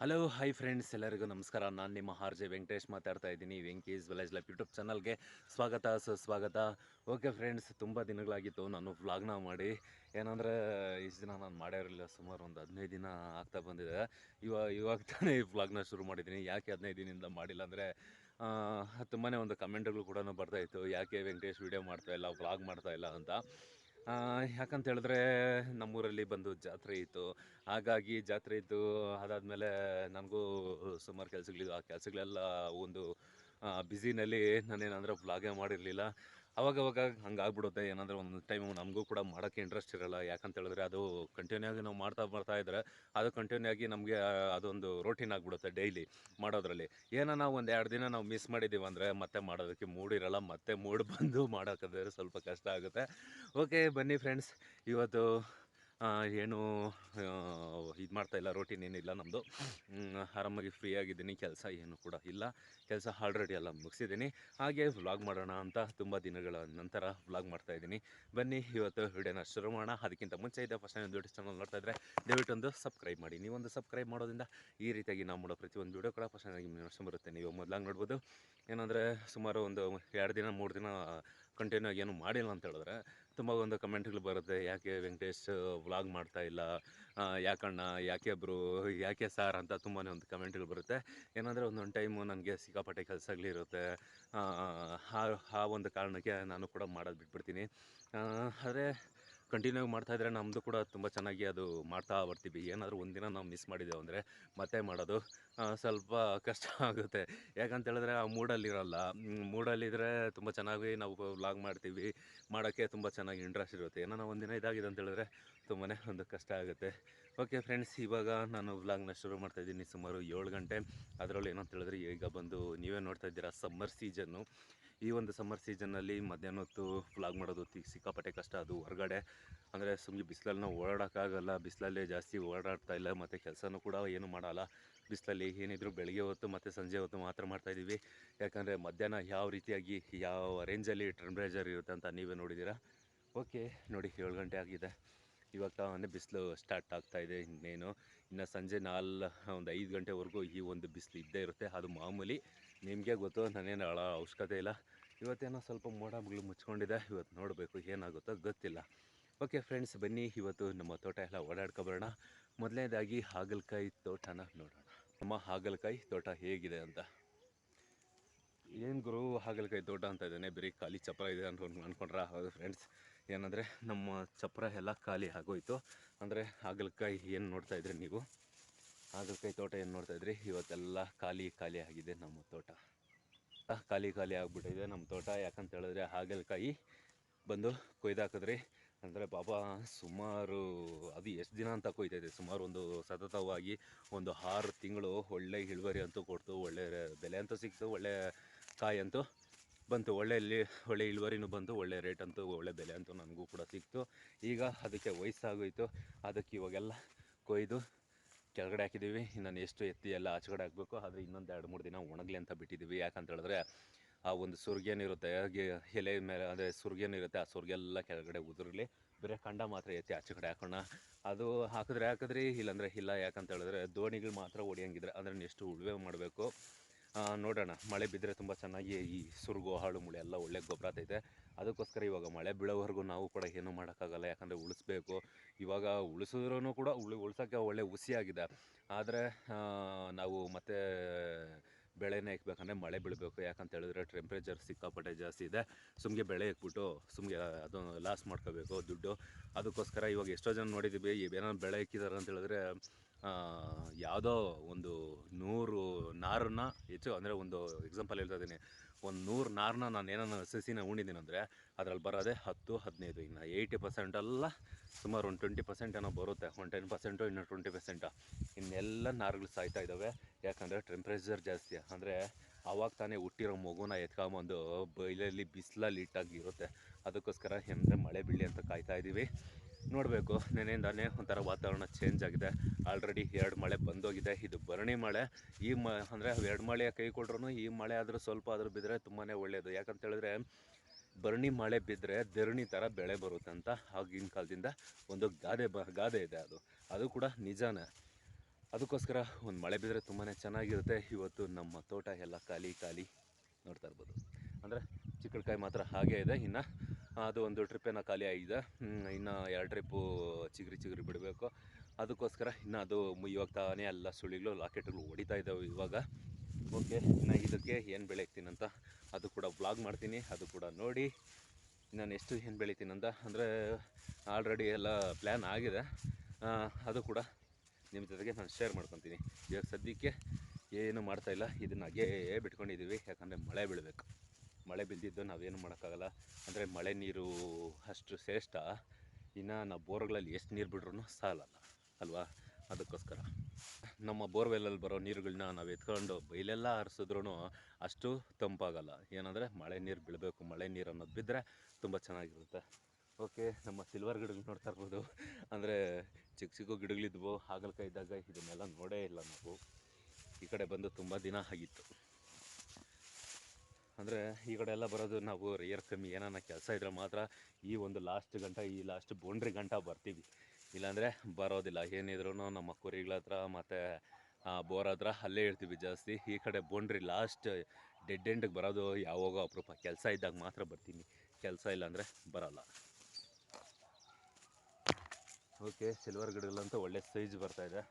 Hello hi friends ಎಲ್ಲರಿಗೂ ನಮಸ್ಕಾರ. ನಾನು ನಿಮ್ಮ ಆರ್ ಜೆ ವೆಂಕಟೇಶ್ ಮಾತಾಡ್ತಾ ಇದ್ದೀನಿ. ವೆಂಕೀಸ್ ವಿಲೇಜ್ ಲೈಫ್ ಯೂಟ್ಯೂಬ್ ಚಾನಲ್ಗೆ ಸ್ವಾಗತ, ಸುಸ್ವಾಗತ. ಓಕೆ ಫ್ರೆಂಡ್ಸ್ ತುಂಬ ದಿನಗಳಾಗಿತ್ತು. ನಾನು ವ್ಲಾಗ್ನ ಮಾಡಿ. ಏನಂದರೆ, ಇಷ್ಟು ದಿನ ನಾನು ಮಾಡಿರಲಿಲ್ಲ ಸುಮಾರು ಒಂದು ಹದಿನೈದು ದಿನ ಆಗ್ತಾ ಬಂದಿದೆ. ಇವಾಗ ಇವಾಗ ತಾನೇ ಈ ವ್ಲಾಗ್ನ ಶುರು ಮಾಡಿದ್ದೀನಿ. ಯಾಕೆ ಹದಿನೈದು ದಿನದಿಂದ ಮಾಡಿಲ್ಲ ಅಂದರೆ ತುಂಬಾ ಒಂದು ಕಮೆಂಟ್ಗಳು ಕೂಡ ಬರ್ತಾಯಿತ್ತು ಯಾಕೆ ವೆಂಕಟೇಶ್ ವೀಡಿಯೋ ಮಾಡ್ತಾಯಿಲ್ಲ ವ್ಲಾಗ್ ಮಾಡ್ತಾ ಇಲ್ಲ ಅಂತ. ಯಾಕಂತ ಹೇಳಿದ್ರೆ ನಮ್ಮೂರಲ್ಲಿ ಬಂದು ಜಾತ್ರೆ ಇತ್ತು. ಹಾಗಾಗಿ ಜಾತ್ರೆ ಇತ್ತು ಅದಾದಮೇಲೆ ನನಗೂ ಸುಮಾರು ಕೆಲಸಗಳಿದ್ದು ಆ ಕೆಲಸಗಳೆಲ್ಲ ಒಂದು ಬ್ಯುಸಿನಲ್ಲಿ ನಾನೇನಂದ್ರೆ ವ್ಲಾಗೇ ಮಾಡಿರಲಿಲ್ಲ. ಅವಾಗವಾಗ ಹಂಗೆ ಆಗ್ಬಿಡುತ್ತೆ. ಏನಂದ್ರೆ ಒಂದು ಟೈಮು ನಮಗೂ ಕೂಡ ಮಾಡೋಕ್ಕೆ ಇಂಟ್ರೆಸ್ಟ್ ಇರಲ್ಲ. ಯಾಕಂತ ಹೇಳಿದ್ರೆ ಅದು ಕಂಟಿನ್ಯೂ ಆಗಿ ನಾವು ಮಾಡ್ತಾ ಬರ್ತಾ ಇದ್ರೆ ಅದು ಕಂಟಿನ್ಯೂ ಆಗಿ ನಮಗೆ ಅದೊಂದು ರೋಟೀನ್ ಆಗಿಬಿಡುತ್ತೆ ಡೈಲಿ ಮಾಡೋದ್ರಲ್ಲಿ. ಏನೋ ನಾವು ಒಂದು ಎರಡು ದಿನ ನಾವು ಮಿಸ್ ಮಾಡಿದ್ದೀವಿ ಅಂದರೆ ಮತ್ತೆ ಮಾಡೋದಕ್ಕೆ ಮೂಡ್ ಮೂಡಿರಲ್ಲ ಮತ್ತೆ ಮೂಡ್ ಬಂದು ಮಾಡೋಕ್ಕಾದ್ರೆ ಸ್ವಲ್ಪ ಕಷ್ಟ ಆಗುತ್ತೆ. ಓಕೆ ಬನ್ನಿ ಫ್ರೆಂಡ್ಸ್ ಇವತ್ತು ಏನು ಇದು ಮಾಡ್ತಾ ಇಲ್ಲ ರೋಟೀನ್ ಏನಿಲ್ಲ ನಮ್ಮದು ಆರಾಮಾಗಿ ಫ್ರೀ ಆಗಿದ್ದೀನಿ, ಕೆಲಸ ಏನು ಕೂಡ ಇಲ್ಲ. ಕೆಲಸ ಆಲ್ರೆಡಿ ಎಲ್ಲ ಮುಗಿಸಿದ್ದೀನಿ. ಹಾಗೆ ವ್ಲಾಗ್ ಮಾಡೋಣ ಅಂತ ತುಂಬ ದಿನಗಳ ನಂತರ ವ್ಲಾಗ್ ಮಾಡ್ತಾ ಇದ್ದೀನಿ. ಬನ್ನಿ, ಇವತ್ತು ವಿಡಿಯೋನ ಶುರು ಮಾಡೋಣ. ಅದಕ್ಕಿಂತ ಮುಂಚೆ ಇದೆ ಫಸ್ಟ್ ಒಂದು ಯೂಟ್ಯೂಬ್ ಚಾನಲ್ ನೋಡ್ತಾ ಇದ್ದರೆ ದಯವಿಟ್ಟೊಂದು ಸಬ್ಸ್ಕ್ರೈಬ್ ಮಾಡಿ. ನೀವೊಂದು ಸಬ್ಸ್ಕ್ರೈಬ್ ಮಾಡೋದ್ರಿಂದ ಈ ರೀತಿಯಾಗಿ ನಾವು ಮಾಡೋ ಪ್ರತಿಯೊಂದು ವಿಡಿಯೋ ಕೂಡ ಫಸ್ಟ್ ಟೈಮ್ ಬರುತ್ತೆ. ನೀವು ಮೊದಲಾಗಿ ನೋಡ್ಬೋದು. ಏನಂದರೆ ಸುಮಾರು ಒಂದು ಎರಡು ದಿನ, ಮೂರು ದಿನ ಕಂಟಿನ್ಯೂ ಆಗಿ ಏನು ಮಾಡಿಲ್ಲ ಅಂತ ಹೇಳಿದ್ರೆ ತುಂಬ ಒಂದು ಕಮೆಂಟ್ಗಳು ಬರುತ್ತೆ. ಯಾಕೆ ವೆಂಕಟೇಶ್ ವ್ಲಾಗ್ ಮಾಡ್ತಾ ಇಲ್ಲ? ಯಾಕಣ್ಣ? ಯಾಕೆ ಬ್ರೋ? ಯಾಕೆ ಸಾರ್? ಅಂತ ತುಂಬಾ ಒಂದು ಕಮೆಂಟ್ಗಳು ಬರುತ್ತೆ. ಏನಂದರೆ ಒಂದೊಂದು ಟೈಮು ನನಗೆ ಸಿಕ್ಕಾಪಟ್ಟೆ ಕೆಲಸಗಳಿರುತ್ತೆ ಆ ಆ ಒಂದು ಕಾರಣಕ್ಕೆ ನಾನು ಕೂಡ ಮಾಡೋದು ಬಿಟ್ಬಿಡ್ತೀನಿ. ಆದರೆ ಕಂಟಿನ್ಯೂ ಮಾಡ್ತಾ ಇದ್ರೆ ನಮ್ಮದು ಕೂಡ ತುಂಬ ಚೆನ್ನಾಗಿ ಅದು ಮಾಡ್ತಾ ಬರ್ತೀವಿ. ಏನಾದರೂ ಒಂದಿನ ನಾವು ಮಿಸ್ ಮಾಡಿದ್ದೇವೆ ಅಂದರೆ ಮತ್ತೆ ಮಾಡೋದು ಸ್ವಲ್ಪ ಕಷ್ಟ ಆಗುತ್ತೆ. ಯಾಕಂತ ಹೇಳಿದ್ರೆ ಆ ಮೂಡಲ್ಲಿರಲ್ಲ ಮೂಡಲ್ಲಿದ್ದರೆ ತುಂಬ ಚೆನ್ನಾಗಿ ನಾವು ವ್ಲಾಗ್ ಮಾಡ್ತೀವಿ. ಮಾಡೋಕ್ಕೆ ತುಂಬ ಚೆನ್ನಾಗಿ ಇಂಟ್ರೆಸ್ಟ್ ಇರುತ್ತೆ. ಏನೋ ಒಂದಿನ ಇದಾಗಿದೆ ಅಂತ ಹೇಳಿದ್ರೆ ತುಂಬಾ ಒಂದು ಕಷ್ಟ ಆಗುತ್ತೆ. ಓಕೆ ಫ್ರೆಂಡ್ಸ್ ಇವಾಗ ನಾನು ವ್ಲಾಗ್ನ ಶುರು ಮಾಡ್ತಾ ಇದ್ದೀನಿ ಸುಮಾರು ಏಳು ಗಂಟೆ. ಅದರಲ್ಲಿ ಏನಂತ ಹೇಳಿದ್ರೆ, ಈಗ ಬಂದು ನೀವೇ ನೋಡ್ತಾ ಇದ್ದೀರಾ ಸಮ್ಮರ್ ಸೀಸನ್ನು ಈ ಒಂದು ಸಮ್ಮರ್ ಸೀಸನ್ನಲ್ಲಿ ಮಧ್ಯಾಹ್ನ ಹೊತ್ತು ಫ್ಲಾಗ್ ಮಾಡೋದು ಸಿಕ್ಕಾಪಟ್ಟೆ ಕಷ್ಟ, ಅದು ಹೊರಗಡೆ. ಅಂದರೆ ಸುಮ್ಮನೆ ಬಿಸಿಲಲ್ಲಿ ನಾವು ಓಡಾಡೋಕ್ಕಾಗಲ್ಲ, ಬಿಸಿಲಲ್ಲಿ ಜಾಸ್ತಿ ಓಡಾಡ್ತಾ ಇಲ್ಲ, ಮತ್ತು ಕೆಲಸನೂ ಕೂಡ ಏನು ಮಾಡೋಲ್ಲ. ಬಿಸಿಲಲ್ಲಿ ಏನಿದ್ರು ಬೆಳಗ್ಗೆ ಹೊತ್ತು ಮತ್ತು ಸಂಜೆ ಹೊತ್ತು ಮಾತ್ರ ಮಾಡ್ತಾಯಿದ್ದೀವಿ ಯಾಕಂದರೆ ಮಧ್ಯಾಹ್ನ ಯಾವ ರೀತಿಯಾಗಿ, ಯಾವ ರೇಂಜಲ್ಲಿ ಟೆಂಪ್ರೇಚರ್ ಇರುತ್ತೆ ಅಂತ ನೀವೇ ನೋಡಿದ್ದೀರಾ? ಓಕೆ ನೋಡಿ ಏಳು ಗಂಟೆ ಆಗಿದೆ. ಇವಾಗ ತಾನೇ ಬಿಸಿಲು ಸ್ಟಾರ್ಟ್ ಆಗ್ತಾ ಇದೆ. ಇನ್ನೇನು, ಇನ್ನು ಸಂಜೆ ನಾಲ್, ಒಂದು ಐದು ಗಂಟೆವರೆಗೂ ಈ ಒಂದು ಬಿಸಿಲು ಇದ್ದೇ ಇರುತ್ತೆ. ಅದು ಮಾಮೂಲಿ ನಿಮಗೆ ಗೊತ್ತು, ನಾನೇನು ಅಳ ಅವಶ್ಯಕತೆ ಇಲ್ಲ. ಇವತ್ತೇನೋ ಸ್ವಲ್ಪ ಮೋಡ ಮುಗಿಲು ಮುಚ್ಕೊಂಡಿದೆ. ಇವತ್ತು ನೋಡಬೇಕು ಏನಾಗುತ್ತೋ ಗೊತ್ತಿಲ್ಲ. ಓಕೆ ಫ್ರೆಂಡ್ಸ್ ಬನ್ನಿ. ಇವತ್ತು ನಮ್ಮ ತೋಟ ಎಲ್ಲ ಓಡಾಡ್ಕೊಬರೋಣ ಮೊದಲನೇದಾಗಿ ಹಾಗಲಕಾಯಿ ತೋಟನ ನೋಡೋಣ. ನಮ್ಮ ಹಾಗಲಕಾಯಿ ತೋಟ ಹೇಗಿದೆ ಅಂತ. ಏನು ಗುರು, ಹಾಗಲಕಾಯಿ ತೋಟ ಅಂತ ಇದ್ದಾನೆ. ಬರೀ ಖಾಲಿ ಚಪ್ರ ಇದೆ ಅಂತ ಅಂದ್ಕೊಂಡ್ರೆ ಹೌದು ಫ್ರೆಂಡ್ಸ್ ಏನಂದರೆ ನಮ್ಮ ಚಪ್ರ ಎಲ್ಲ ಖಾಲಿ ಆಗೋಯ್ತು. ಅಂದರೆ ಹಾಗಲಕಾಯಿ ಏನು ನೋಡ್ತಾ ಇದ್ರಿ ನೀವು? ಹಾಗಲಕಾಯಿ ತೋಟ ಏನು ನೋಡ್ತಾ ಇದ್ರಿ? ಇವತ್ತೆಲ್ಲ ಖಾಲಿ ಖಾಲಿ ಆಗಿದೆ ನಮ್ಮ ತೋಟ. ಖಾಲಿ ಖಾಲಿ ಆಗಿಬಿಟ್ಟಿದೆ ನಮ್ಮ ತೋಟ. ಯಾಕಂತ ಹೇಳಿದ್ರೆ ಹಾಗಲಕಾಯಿ ಬಂದು ಕೊಯ್ದಾಕಿದ್ರಿ ಅಂದರೆ ಬಾಬಾ, ಸುಮಾರು ಅದು ಎಷ್ಟು ದಿನ ಅಂತ ಇದೆ ಸುಮಾರು ಒಂದು ಸತತವಾಗಿ ಒಂದು ಆರು ತಿಂಗಳು ಒಳ್ಳೆ ಇಳುವರಿ ಅಂತೂ ಕೊಡ್ತು, ಒಳ್ಳೆ ಬೆಲೆ ಅಂತೂ ಸಿಕ್ತು, ಒಳ್ಳೆ ಕಾಯಿ ಅಂತೂ. ಬಂತು, ಒಳ್ಳೆ ಇಲ್ಲಿ, ಒಳ್ಳೆ ಇಳುವರಿನೂ ಬಂತು, ಒಳ್ಳೆ ರೇಟ್ ಅಂತೂ, ಒಳ್ಳೆ ಬೆಲೆ ಅಂತೂ ನನಗೂ ಕೂಡ ಸಿಕ್ತು. ಈಗ ಅದಕ್ಕೆ ವಯಸ್ಸಾಗೋಯಿತು. ಅದಕ್ಕೆ ಇವಾಗೆಲ್ಲ ಕೊಯ್ದು ಕೆಳಗಡೆ ಹಾಕಿದ್ದೀವಿ. ನಾನು ಎಷ್ಟು ಎತ್ತಿ ಎಲ್ಲ ಆಚೆಗಡೆ ಹಾಕಬೇಕು ಆದರೆ ಇನ್ನೊಂದು ಎರಡು ಮೂರು ದಿನ ಒಣಗಲಿ ಅಂತ ಬಿಟ್ಟಿದ್ದೀವಿ. ಯಾಕಂತ ಹೇಳಿದ್ರೆ ಆ ಒಂದು ಸುರ್ಗೇನಿರುತ್ತೆ ಎಲೆ ಮೇಲೆ, ಅಂದರೆ ಸುರ್ಗೇನಿರುತ್ತೆ ಆ ಸುರ್ಗೆಲ್ಲ ಕೆಳಗಡೆ ಉದುರಲಿ, ಬರೀ ಕಂಡ ಮಾತ್ರ ಎತ್ತಿ ಆಚೆ ಕಡೆ ಹಾಕೋಣ. ಅದು ಹಾಕಿದ್ರೆ ಹಾಕಿದ್ರಿ, ಇಲ್ಲಾಂದರೆ ಇಲ್ಲ. ಯಾಕಂತ ಹೇಳಿದ್ರೆ ದೋಣಿಗಳು ಮಾತ್ರ ಹೊಡಿಯಂಗಿದ್ರೆ ಅಂದರೆ ಎಷ್ಟು ಉಳುವೆ ಮಾಡಬೇಕು? ನೋಡೋಣ. ಮಳೆ ಬಿದ್ದರೆ ತುಂಬ ಚೆನ್ನಾಗಿ ಈ ಸುರ್ಗು, ಹಾಳು ಮುಳೆ ಎಲ್ಲ ಒಳ್ಳೆ ಗೊಬ್ಬರ ಆಗ್ತೈತೆ. ಅದಕ್ಕೋಸ್ಕರ ಇವಾಗ ಮಳೆ ಬೀಳೋವರೆಗೂ ನಾವು ಕೂಡ ಏನೂ ಮಾಡೋಕ್ಕಾಗಲ್ಲ, ಯಾಕಂದರೆ ಉಳಿಸ್ಬೇಕು. ಇವಾಗ ಉಳಿಸಿದ್ರೂ ಕೂಡ ಉಳಿ ಉಳ್ಸೋಕ್ಕೆ ಒಳ್ಳೆ ಹುಸಿಯಾಗಿದೆ ಆದರೆ ನಾವು ಮತ್ತೆ ಬೆಳೆನೇ ಇಕ್ಬೇಕಂದ್ರೆ ಮಳೆ ಬೀಳಬೇಕು. ಯಾಕಂತ ಹೇಳಿದ್ರೆ ಟೆಂಪ್ರೇಚರ್ ಸಿಕ್ಕಾಪಟ್ಟೆ ಜಾಸ್ತಿ ಇದೆ. ಸುಮ್ಗೆ ಬೆಳೆ ಇಕ್ಬಿಟ್ಟು ಸುಮ್ಗೆ ಅದು ಲಾಸ್ ಮಾಡ್ಕೋಬೇಕು ದುಡ್ಡು. ಅದಕ್ಕೋಸ್ಕರ ಇವಾಗ ಎಷ್ಟೋ ಜನ ನೋಡಿದ್ದೀವಿ ಏನಾದ್ರು ಬೆಳೆ ಇಕ್ಕಿದ್ದಾರೆ ಅಂತ ಹೇಳಿದ್ರೆ ಯಾವುದೋ ಒಂದು ನೂರು ನಾರನ್ನ, ಹೆಚ್ಚು, ಅಂದರೆ ಒಂದು ಎಕ್ಸಾಂಪಲ್ ಹೇಳ್ತಾ ಇದ್ದೀನಿ. ಒಂದು ನೂರು ನಾರನ್ನ ನಾನು ಏನನ್ನ ಸಸಿನ ಉಣಿದ್ದೀನಿ ಅಂದರೆ ಅದ್ರಲ್ಲಿ ಬರೋದೇ ಹತ್ತು, ಹದಿನೈದು. ಇನ್ನು ಏಯ್ಟಿ ಪರ್ಸೆಂಟ್ ಎಲ್ಲ ಸುಮಾರು ಒಂದು ಟ್ವೆಂಟಿ ಪರ್ಸೆಂಟ್ ಏನೋ ಬರುತ್ತೆ. ಒಂದು ಟೆನ್ ಪರ್ಸೆಂಟು ಇನ್ನು ಟ್ವೆಂಟಿ ಪರ್ಸೆಂಟು ಇನ್ನೆಲ್ಲ ನಾರುಗಳು ಸಾಯ್ತಾ ಇದ್ದಾವೆ ಯಾಕಂದರೆ ಟೆಂಪ್ರೇಚರ್ ಜಾಸ್ತಿ. ಅಂದರೆ ಆವಾಗ ತಾನೇ ಹುಟ್ಟಿರೋ ಮಗುನ ಎತ್ಕೊಂಬಂದು ಬೈಲಲ್ಲಿ ಬಿಸಿಲಲ್ಲಿ ಇಟ್ಟಾಗಿರುತ್ತೆ ಅದಕ್ಕೋಸ್ಕರ ಏನಂದರೆ ಮಳೆ ಬೀಳಿ ಅಂತ ಕಾಯ್ತಾ ಇದ್ದೀವಿ ನೋಡಬೇಕು. ನೆನೆಯಿಂದಾನೇ ಒಂಥರ ವಾತಾವರಣ ಚೇಂಜ್ ಆಗಿದೆ. ಆಲ್ರೆಡಿ ಎರಡು ಮಳೆ ಬಂದೋಗಿದೆ. ಇದು ಭರಣಿ ಮಳೆ. ಈ ಮ, ಅಂದರೆ ಎರಡು ಮಳೆ ಕೈ ಕೊಟ್ರು ಈ ಮಳೆ ಆದರೂ ಸ್ವಲ್ಪ ಆದರೂ ಬಿದ್ದರೆ ತುಂಬಾ ಒಳ್ಳೆಯದು ಯಾಕಂತೇಳಿದ್ರೆ ಭರಣಿ ಮಳೆ ಬಿದ್ದರೆ ಧರಣಿ ಥರ ಬೆಳೆ ಬರುತ್ತೆ ಆಗಿನ ಕಾಲದಿಂದ ಒಂದು ಗಾದೆ ಬ, ಗಾದೆ ಇದೆ ಅದು. ಅದು ಕೂಡ ನಿಜಾನೇ. ಅದಕ್ಕೋಸ್ಕರ ಒಂದು ಮಳೆ ಬಿದ್ದರೆ ತುಂಬಾ ಚೆನ್ನಾಗಿರುತ್ತೆ. ಇವತ್ತು ನಮ್ಮ ತೋಟ ಎಲ್ಲ ಖಾಲಿ ಖಾಲಿ ನೋಡ್ತಾ ಇರ್ಬೋದು. ಅಂದರೆ ಚಿಕ್ಕಡ್ಕಾಯಿ ಮಾತ್ರ ಹಾಗೇ ಇದೆ. ಇನ್ನು ಅದು ಒಂದು ಟ್ರಿಪ್ಪೇನ ಖಾಲಿ ಆಗಿದೆ. ಇನ್ನು ಎರಡು ಟ್ರಿಪ್ಪು ಚಿಗುರಿ ಚಿಗುರಿ ಬಿಡಬೇಕು. ಅದಕ್ಕೋಸ್ಕರ ಇನ್ನು ಅದು ಇವಾಗ ತಾನೇ ಎಲ್ಲ ಸುಳಿಗಳು ಲಾಕೆಟ್ಗಳು ಹೊಡಿತಾ ಇದ್ದಾವೆ ಇವಾಗ. ಓಕೆ ಇನ್ನು ಇದಕ್ಕೆ ಏನು ಬೆಳೀತೀನಿ ಅಂತ ಅದು ಕೂಡ ಬ್ಲಾಗ್ ಮಾಡ್ತೀನಿ. ಅದು ಕೂಡ ನೋಡಿ. ನಾನು ಎಷ್ಟು ಏನು ಬೆಳಿತೀನಿ ಅಂತ ಅಂದರೆ ಆಲ್ರೆಡಿ ಎಲ್ಲ ಪ್ಲ್ಯಾನ್ ಆಗಿದೆ. ಅದು ಕೂಡ ನಿಮ್ಮ ಜೊತೆಗೆ ನಾನು ಶೇರ್ ಮಾಡ್ಕೊತೀನಿ. ಇವಾಗ ಸದ್ಯಕ್ಕೆ ಏನು ಮಾಡ್ತಾಯಿಲ್ಲ ಇದನ್ನ ಹಾಗೇ ಬಿಟ್ಕೊಂಡಿದ್ದೀವಿ ಯಾಕಂದರೆ ಮಳೆ ಬೀಳಬೇಕು. ಮಳೆ ಬಿದ್ದಿದ್ದು ನಾವೇನು ಮಾಡೋಕ್ಕಾಗಲ್ಲ. ಅಂದರೆ ಮಳೆ ನೀರು ಅಷ್ಟು ಶ್ರೇಷ್ಠ. ಇನ್ನು ನಾವು ಬೋರ್ಗಳಲ್ಲಿ ಎಷ್ಟು ನೀರು ಬಿಡ್ರೂ ಸಾಲಲ್ಲ, ಅಲ್ವಾ? ಅದಕ್ಕೋಸ್ಕರ. ನಮ್ಮ ಬೋರ್ವೆಲಲ್ಲಿ ಬರೋ ನೀರುಗಳನ್ನ ನಾವು ಎತ್ಕೊಂಡು ಬೈಲೆಲ್ಲ ಹರಿಸಿದ್ರೂ ಅಷ್ಟು ತಂಪಾಗಲ್ಲ. ಏನಂದರೆ ಮಳೆ ನೀರು ಬೀಳಬೇಕು, ಮಳೆ ನೀರು ಅನ್ನೋದು ಬಿದ್ದರೆ ತುಂಬ ಚೆನ್ನಾಗಿರುತ್ತೆ. ಓಕೆ, ನಮ್ಮ ಸಿಲ್ವರ್ ಗಿಡಗಳು ನೋಡ್ತಾ ಇರ್ಬೋದು. ಅಂದರೆ ಚಿಕ್ಕ ಚಿಕ್ಕ ಗಿಡಗಳಿದ್ವು, ಹಾಗಲಕಾಯಿ ಇದ್ದಾಗ ಇದನ್ನೆಲ್ಲ ನೋಡೇ ಇಲ್ಲ ನಾವು. ಈ ಕಡೆ ಬಂದು ತುಂಬ ದಿನ ಆಗಿತ್ತು. ಅಂದರೆ ಈ ಕಡೆ ಎಲ್ಲ ಬರೋದು ನಾವು ರೇರ್ ಕಮ್ಮಿ, ಏನಾನ ಕೆಲಸ ಇದ್ರೆ ಮಾತ್ರ ಈ ಒಂದು ಲಾಸ್ಟ್ ಗಂಟ, ಈ ಲಾಸ್ಟ್ ಬೌಂಡ್ರಿ ಗಂಟ ಬರ್ತೀವಿ. ಇಲ್ಲಾಂದರೆ ಬರೋದಿಲ್ಲ. ಏನಿದ್ರು ನಮ್ಮ ಕುರಿಗಳ ಹತ್ರ ಮತ್ತು ಬೋರ್ ಹತ್ರ ಅಲ್ಲೇ ಇರ್ತೀವಿ ಜಾಸ್ತಿ. ಈ ಕಡೆ ಬೌಂಡ್ರಿ ಲಾಸ್ಟ್ ಡೆಡ್ ಎಂಡಿಗೆ ಬರೋದು ಯಾವಾಗೋ ಅಪರೂಪ. ಕೆಲಸ ಇದ್ದಾಗ ಮಾತ್ರ ಬರ್ತೀನಿ. ಕೆಲಸ ಇಲ್ಲಾಂದರೆ ಬರೋಲ್ಲ. ಓಕೆ ಸಿಲ್ವರ್ ಗಿಡಗಳಂತೂ ಒಳ್ಳೆ ಸೈಜ್ ಬರ್ತಾ ಇದೆ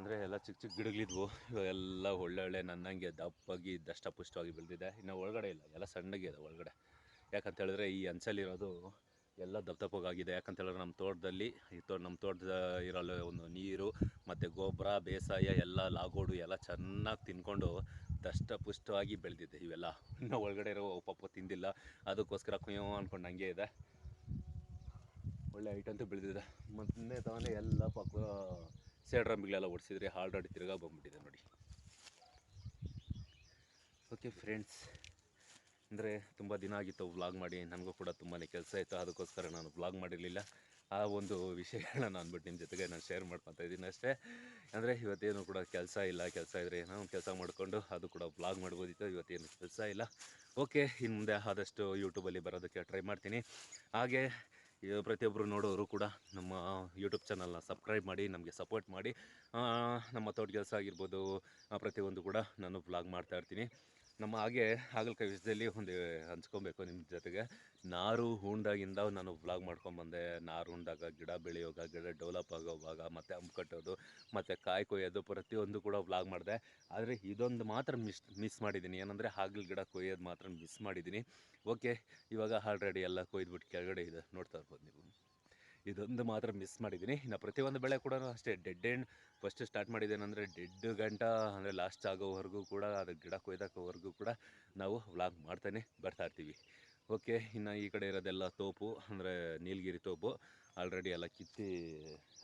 ಅಂದರೆ ಎಲ್ಲ ಚಿಕ್ಕ ಚಿಕ್ಕ ಗಿಡಗಳಿದ್ವು. ಇವಾಗೆಲ್ಲ ಒಳ್ಳೆ ಒಳ್ಳೆ ನನ್ನಂಗೆ ದಪ್ಪಾಗಿ ದಷ್ಟಪುಷ್ಟವಾಗಿ ಬೆಳೆದಿದೆ. ಇನ್ನು ಒಳಗಡೆ ಇಲ್ಲ, ಎಲ್ಲ ಸಣ್ಣಗೆ ಇದೆ ಒಳಗಡೆ. ಯಾಕಂತ ಹೇಳಿದ್ರೆ ಈ ಅಂಚಲ್ಲಿರೋದು ಎಲ್ಲ ದಪ್ಪ ದಪ್ಪಗಾಗಿದೆ ಯಾಕಂತ ಹೇಳಿದ್ರೆ ನಮ್ಮ ತೋಟದಲ್ಲಿ, ಈ ತೋಟ ನಮ್ಮ ತೋಟದ ಇರಲ್ಲ ಒಂದು ನೀರು ಮತ್ತು ಗೊಬ್ಬರ, ಬೇಸಾಯ, ಎಲ್ಲ ಲಾಗೋಡು ಎಲ್ಲ ಚೆನ್ನಾಗಿ ತಿನ್ಕೊಂಡು ದಷ್ಟಪುಷ್ಟವಾಗಿ ಬೆಳೆದಿದೆ ಇವೆಲ್ಲ. ಇನ್ನು ಒಳಗಡೆ ಇರೋ ಪಾಪ ತಿಂದಿಲ್ಲ. ಅದಕ್ಕೋಸ್ಕರ ಕುಯ್ಯೋ ಅಂದ್ಕೊಂಡು ಹಂಗೆ ಇದೆ. ಒಳ್ಳೆ ಐಟಂತೂ ಬೆಳೆದಿದೆ. ಮೊನ್ನೆ ತಾನೇ ಎಲ್ಲ ಪಾಪ. ಸೇಡ್ರಂಬಿಗಳೆಲ್ಲ ಓಡಿಸಿದ್ರೆ ಆಲ್ರೆಡಿ ತಿರ್ಗಾ ಬಂದ್ಬಿಟ್ಟಿದೆ ನೋಡಿ. ಓಕೆ ಫ್ರೆಂಡ್ಸ್, ಅಂದರೆ ತುಂಬ ದಿನ ಆಗಿತ್ತು ವ್ಲಾಗ್ ಮಾಡಿ, ನನಗೂ ಕೂಡ ತುಂಬಾ ಕೆಲಸ ಇತ್ತು, ಅದಕ್ಕೋಸ್ಕರ ನಾನು ವ್ಲಾಗ್ ಮಾಡಿರಲಿಲ್ಲ. ಆ ಒಂದು ವಿಷಯಗಳನ್ನ ನಾನು ಅಂದ್ಬಿಟ್ಟು ನಿಮ್ಮ ಜೊತೆಗೆ ನಾನು ಶೇರ್ ಮಾಡ್ಕೊತಾ ಇದ್ದೀನಿ ಅಷ್ಟೇ. ಅಂದರೆ ಇವತ್ತೇನು ಕೂಡ ಕೆಲಸ ಇಲ್ಲ, ಕೆಲಸ ಇದ್ದರೆ ಏನೋ ಕೆಲಸ ಮಾಡಿಕೊಂಡು ಅದು ಕೂಡ ವ್ಲಾಗ್ ಮಾಡ್ಬೋದಿತ್ತು, ಇವತ್ತೇನು ಕೆಲಸ ಇಲ್ಲ. ಓಕೆ ಇನ್ನು ಮುಂದೆ ಆದಷ್ಟು ಯೂಟ್ಯೂಬಲ್ಲಿ ಬರೋದಕ್ಕೆ ಟ್ರೈ ಮಾಡ್ತೀನಿ. ಹಾಗೆ ಪ್ರತಿಯೊಬ್ಬರು ನೋಡೋರು ಕೂಡ ನಮ್ಮ ಯೂಟ್ಯೂಬ್ ಚಾನಲ್ನ ಸಬ್ಸ್ಕ್ರೈಬ್ ಮಾಡಿ, ನಮಗೆ ಸಪೋರ್ಟ್ ಮಾಡಿ ನಮ್ಮ ತೋಟ ಕೆಲಸ ಆಗಿರ್ಬೋದು ಪ್ರತಿಯೊಂದು ಕೂಡ ನಾನು ವ್ಲಾಗ್ ಮಾಡ್ತಾ ಇರ್ತೀನಿ. ನಮ್ಮ ಹಾಗೆ ಹಾಗಲಕಾಯಿ ವಿಷಯದಲ್ಲಿ ಒಂದು ಹಂಚ್ಕೊಬೇಕು ನಿಮ್ಮ ಜೊತೆಗೆ. ನಾರು ಹೂಂಡಾಗಿಂದ ನಾನು ವ್ಲಾಗ್ ಮಾಡ್ಕೊಂಬಂದೆ ನಾರು ಹೂಂಡಾಗ ಗಿಡ ಬೆಳೆಯೋವಾಗ ಗಿಡ ಡೆವಲಪ್ ಆಗೋವಾಗ ಮತ್ತು ಹಂಪ್ ಕಟ್ಟೋದು, ಮತ್ತು ಕಾಯಿ ಕೊಯ್ಯೋದು ಪ್ರತಿಯೊಂದು ಕೂಡ ವ್ಲಾಗ್ ಮಾಡಿದೆ. ಆದರೆ ಇದೊಂದು ಮಾತ್ರ ಮಿಸ್ ಮಿಸ್ ಮಾಡಿದ್ದೀನಿ ಏನಂದರೆ ಹಾಗಲ ಗಿಡ ಕೊಯ್ಯೋದು ಮಾತ್ರ ಮಿಸ್ ಮಾಡಿದ್ದೀನಿ ಓಕೆ ಇವಾಗ ಆಲ್ರೆಡಿ ಎಲ್ಲ ಕೊಯ್ದುಬಿಟ್ಟು ಕೆಳಗಡೆ ಇದೆ. ನೋಡ್ತಾ ಇರ್ಬೋದು ನೀವು. ಇದೊಂದು ಮಾತ್ರ ಮಿಸ್ ಮಾಡಿದ್ದೀನಿ. ಇನ್ನು ಪ್ರತಿಯೊಂದು ಬೆಳೆ ಕೂಡ ಅಷ್ಟೇ ಡೆಡ್ ಎಂಡ್ ಫಸ್ಟ್ ಸ್ಟಾರ್ಟ್ ಮಾಡಿದ್ದೇನೆಂದರೆ ಡೆಡ್ ಗಂಟ, ಅಂದರೆ ಲಾಸ್ಟ್ ಆಗೋವರೆಗೂ ಕೂಡ, ಅದು ಗಿಡ ಕೊಯ್ದಾಕೋವರೆಗೂ ಕೂಡ ನಾವು ವ್ಲಾಗ್ ಮಾಡ್ತಾನೆ ಬರ್ತಾಯಿರ್ತೀವಿ ಓಕೆ ಇನ್ನು ಈ ಕಡೆ ಇರೋದೆಲ್ಲ ತೋಪು, ಅಂದರೆ ನೀಲಗಿರಿ ತೋಪು. ಆಲ್ರೆಡಿ ಎಲ್ಲ ಕಿತ್ತಿ,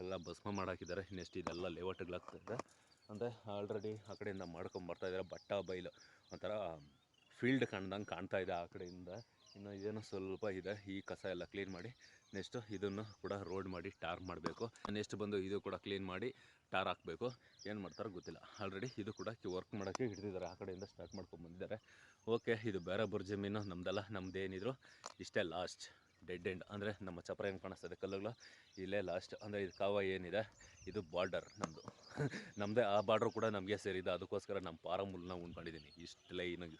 ಎಲ್ಲ ಭಸ್ಮ ಮಾಡಾಕಿದ್ದಾರೆ. ನೆಕ್ಸ್ಟ್ ಇದೆಲ್ಲ ಲೇಔಟ್ಗಳಾಗ್ತಾಯಿದೆ ಅಂದರೆ ಆಲ್ರೆಡಿ ಆ ಕಡೆಯಿಂದ ಮಾಡ್ಕೊಂಡು ಬರ್ತಾ ಇದ್ದಾರೆ. ಬಟ್ಟ ಬೈಲು ಒಂಥರ ಫೀಲ್ಡ್ ಕಾಣ್ದಂಗೆ ಕಾಣ್ತಾ ಇದೆ ಆ ಕಡೆಯಿಂದ. ಇನ್ನು ಇದೇನೋ ಸ್ವಲ್ಪ ಇದೆ, ಈ ಕಸ ಎಲ್ಲ ಕ್ಲೀನ್ ಮಾಡಿ ನೆಕ್ಸ್ಟು ಇದನ್ನು ಕೂಡ ರೋಡ್ ಮಾಡಿ ಟಾರ್ ಮಾಡಬೇಕು. ನೆಕ್ಸ್ಟ್ ಬಂದು ಇದು ಕೂಡ ಕ್ಲೀನ್ ಮಾಡಿ ಟಾರ್ ಹಾಕಬೇಕು. ಏನು ಮಾಡ್ತಾರೋ ಗೊತ್ತಿಲ್ಲ. ಆಲ್ರೆಡಿ ಇದು ಕೂಡ ವರ್ಕ್ ಮಾಡೋಕ್ಕೆ ಹಿಡಿದಿದ್ದಾರೆ, ಆ ಕಡೆಯಿಂದ ಸ್ಟಾರ್ಟ್ ಮಾಡ್ಕೊಂಡು ಬಂದಿದ್ದಾರೆ. ಓಕೆ ಇದು ಬೇರೆ ಬುರ್ ಜಮೀನು ನಮ್ಮದಲ್ಲ ನಮ್ದೇನಿದ್ರು ಇಷ್ಟೇ ಲಾಸ್ಟ್ ಡೆಡ್ ಎಂಡ್ ಅಂದರೆ ನಮ್ಮ ಚಪ್ರ ಏನು ಕಾಣಿಸ್ತದೆ ಕಲ್ಲುಗಳು? ಇಲ್ಲೇ ಲಾಸ್ಟ್ ಅಂದರೆ ಇದು ಕಾವ ಏನಿದೆ? ಇದು ಬಾರ್ಡರ್ ನಮ್ಮದು ನಮ್ಮದೇ ಆ ಬಾರ್ಡ್ರು ಕೂಡ ನಮಗೆ ಸೇರಿದೆ. ಅದಕ್ಕೋಸ್ಕರ ನಮ್ಮ ಪಾರಮುಲ್ನ ಉಂಡ್ಕೊಂಡಿದ್ದೀನಿ ಇಷ್ಟು ಲೈನಾಗಿ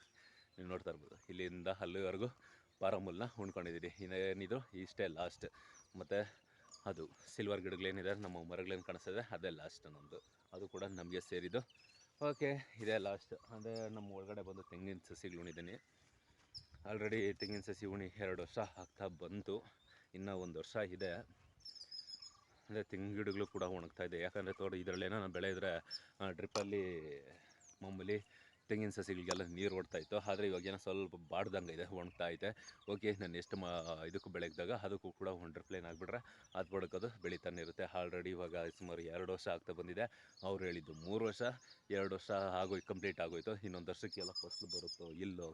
ನೀವು ನೋಡ್ತಾ ಇರ್ಬೋದು. ಇಲ್ಲಿಂದ ಅಲ್ಲಿವರೆಗೂ ಪಾರಮುಲ್ನ ಉಣ್ಕೊಂಡಿದ್ದೀನಿ ಇನ್ನೇನಿದ್ರು ಇಷ್ಟೇ ಲಾಸ್ಟ್ ಮತ್ತು ಅದು ಸಿಲ್ವರ್ ಗಿಡಗಳೇನಿದೆ ನಮ್ಮ ಮರಗಳೇನು ಕಾಣಿಸ್ತದೆ, ಅದೇ ಲಾಸ್ಟ್ ನಮ್ಮದು ಅದು ಕೂಡ ನಮಗೆ ಸೇರಿದ್ದು. ಓಕೆ ಇದೇ ಲಾಸ್ಟ್ ಅಂದರೆ ನಮ್ಮ ಒಳಗಡೆ ಬಂದು ತೆಂಗಿನ ಸಸಿಗಳು ಉಣಿದ್ದೀನಿ ಆಲ್ರೆಡಿ ತೆಂಗಿನ ಸಸಿ ಉಣಿ ಎರಡು ವರ್ಷ ಆಗ್ತಾ ಬಂತು. ಇನ್ನೂ ಒಂದು ವರ್ಷ ಇದೆ. ಅಂದರೆ ತೆಂಗಿನ ಗಿಡಗಳು ಕೂಡ ಒಣಗ್ತಾ ಇದೆ. ಯಾಕಂದರೆ ತೋಟ ಇದರಲ್ಲೇನೋ ಏನೋ ಬೆಳೆ ಇದ್ದರೆ ಡ್ರಿಪ್ಪಲ್ಲಿ ಮಾಮೂಲಿ ತೆಂಗಿನ ಸಸಿಗಳಿಗೆಲ್ಲ ನೀರು ಓಡ್ತಾ ಇತ್ತು. ಆದರೆ ಇವಾಗ ಏನೋ ಸ್ವಲ್ಪ ಬಾಡ್ದಂಗೆ ಇದೆ, ಒಣಗ್ತಾ ಐತೆ ಓಕೆ, ನಾನು ಎಷ್ಟು ಮಾ, ಇದಕ್ಕೂ ಬೆಳಗ್ದಾಗ ಅದಕ್ಕೂ ಕೂಡ ಒಂದು ಪ್ಲೇನ್ ಆಗಿಬಿಟ್ರೆ ಅದು ಬಡ್ಕೋದು ಬೆಳೀತಾನೆ ಇರುತ್ತೆ. ಆಲ್ರೆಡಿ ಇವಾಗ ಸುಮಾರು ಎರಡು ವರ್ಷ ಆಗ್ತಾ ಬಂದಿದೆ. ಅವ್ರು ಹೇಳಿದ್ದು ಮೂರು ವರ್ಷ, ಎರಡು ವರ್ಷ ಆಗೋಯ್ತು ಕಂಪ್ಲೀಟ್ ಆಗೋಯ್ತು. ಇನ್ನೊಂದು ವರ್ಷಕ್ಕೆ ಎಲ್ಲ ಫಸಲು ಬರುತ್ತೋ ಇಲ್ಲೋ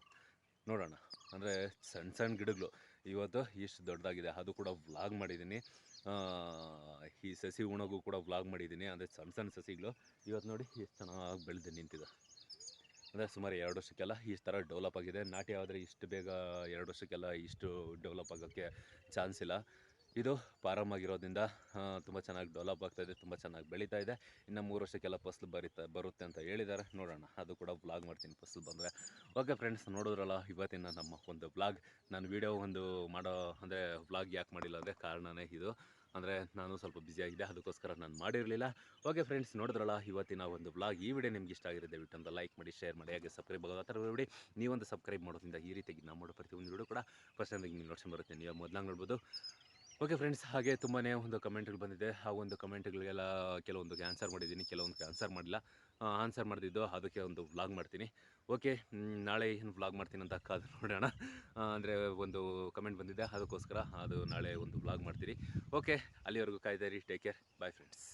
ನೋಡೋಣ. ಅಂದರೆ ಸಣ್ಣ ಸಣ್ಣ ಗಿಡಗಳು. ಇವತ್ತು ಇಷ್ಟು ದೊಡ್ಡದಾಗಿದೆ. ಅದು ಕೂಡ ವ್ಲಾಗ್ ಮಾಡಿದ್ದೀನಿ ಈ ಸಸಿ ಉಣಗೂ ಕೂಡ ವ್ಲಾಗ್ ಮಾಡಿದ್ದೀನಿ ಅಂದರೆ ಸಣ್ಣ ಸಣ್ಣ ಸಸಿಗಳು. ಇವತ್ತು ನೋಡಿ ಎಷ್ಟು ಚೆನ್ನಾಗಿ ಬೆಳೆದು ನಿಂತಿದೆ. ಅಂದರೆ ಸುಮಾರು ಎರಡು ವರ್ಷಕ್ಕೆಲ್ಲ ಈ ಥರ ಡೆವಲಪ್ ಆಗಿದೆ. ನಾಟಿ ಆದರೆ ಇಷ್ಟು ಬೇಗ ಎರಡು ವರ್ಷಕ್ಕೆಲ್ಲ ಇಷ್ಟು ಡೆವಲಪ್ ಆಗೋಕ್ಕೆ ಚಾನ್ಸ್ ಇಲ್ಲ. ಇದು ಫಾರಮ್ ಆಗಿರೋದ್ರಿಂದ ತುಂಬ ಚೆನ್ನಾಗಿ ಡೆವಲಪ್ ಆಗ್ತಾ ಇದೆ, ತುಂಬ ಚೆನ್ನಾಗಿ ಬೆಳೀತಾ ಇದೆ. ಇನ್ನು ಮೂರು ವರ್ಷಕ್ಕೆಲ್ಲ ಫಸ್ಲು ಬರೀತಾ, ಬರುತ್ತೆ ಅಂತ ಹೇಳಿದ್ದಾರೆ. ನೋಡೋಣ, ಅದು ಕೂಡ ಬ್ಲಾಗ್ ಮಾಡ್ತೀನಿ ಫಸ್ಲು ಬಂದರೆ. ಓಕೆ ಫ್ರೆಂಡ್ಸ್ ನೋಡಿದ್ರಲ್ಲ, ಇವತ್ತಿನ ನಮ್ಮ ಒಂದು ಬ್ಲಾಗ್ ನಾನು ವಿಡಿಯೋ ಒಂದು ಮಾಡೋ, ಅಂದರೆ ಬ್ಲಾಗ್ ಯಾಕೆ ಮಾಡಿಲ್ಲ ಅಂದರೆ ಕಾರಣನೇ ಇದು. ಅಂದರೆ ನಾನು ಸ್ವಲ್ಪ ಬ್ಯುಸಿಯಾಗಿದೆ ಅದಕ್ಕೋಸ್ಕರ ನಾನು ಮಾಡಿರಲಿಲ್ಲ. ಓಕೆ ಫ್ರೆಂಡ್ಸ್ ನೋಡಿದ್ರಲ್ಲ, ಇವತ್ತಿನ ಒಂದು ಬ್ಲಾಗ್ ಈ ವಿಡಿಯೋ ನಿಮ್ಗೆ ಇಷ್ಟ ಆಗಿದೆ, ದಯವಿಟ್ಟು ಅಂತ ಲೈಕ್ ಮಾಡಿ ಶೇರ್ ಮಾಡಿ, ಹಾಗೆ ಸಬ್ಸ್ಕ್ರೈಬ್ ಆಗೋ ಥರ ಬಿಡಿ ನೀವೊಂದು ಸಬ್ಸ್ಕ್ರೈಬ್ ಮಾಡೋದ್ರಿಂದ ಈ ರೀತಿಯಾಗಿ ನಾವು ಮಾಡೋ ಪ್ರತಿಯೊಂದು ವಿಡಿಯೋ ಕೂಡ ಫಸ್ಟ್ ಟೈಮ್ ನಿಮ್ಗೆ ನೋಡ್ಕೊಂಡು ಬರುತ್ತೆ. ನೀವು ಮೊದಲಾಗಿ ನೋಡ್ಬೋದು. ಓಕೆ ಫ್ರೆಂಡ್ಸ್, ಹಾಗೆ ತುಂಬಾ ಒಂದು ಕಮೆಂಟ್ಗಳು ಬಂದಿದೆ. ಆ ಒಂದು ಕಮೆಂಟ್ಗಳಿಗೆಲ್ಲ ಕೆಲವೊಂದು ಆನ್ಸರ್ ಮಾಡಿದ್ದೀನಿ, ಕೆಲವೊಂದು ಆನ್ಸರ್ ಮಾಡಿಲ್ಲ. ಆನ್ಸರ್ ಮಾಡಿದ್ದು ಅದಕ್ಕೆ ಒಂದು ವ್ಲಾಗ್ ಮಾಡ್ತೀನಿ. ಓಕೆ ನಾಳೆ ಏನು ವ್ಲಾಗ್ ಮಾಡ್ತೀನಿ ಅಂತ ಕಾದು ನೋಡೋಣ. ಅಂದರೆ ಒಂದು ಕಮೆಂಟ್ ಬಂದಿದೆ, ಅದಕ್ಕೋಸ್ಕರ ಅದು ನಾಳೆ ಒಂದು ವ್ಲಾಗ್ ಮಾಡ್ತೀನಿ. ಓಕೆ, ಅಲ್ಲಿವರೆಗೂ ಕಾಯ್ತಾ ಇರಿ, ಟೇಕ್ ಕೇರ್, ಬಾಯ್ ಫ್ರೆಂಡ್ಸ್.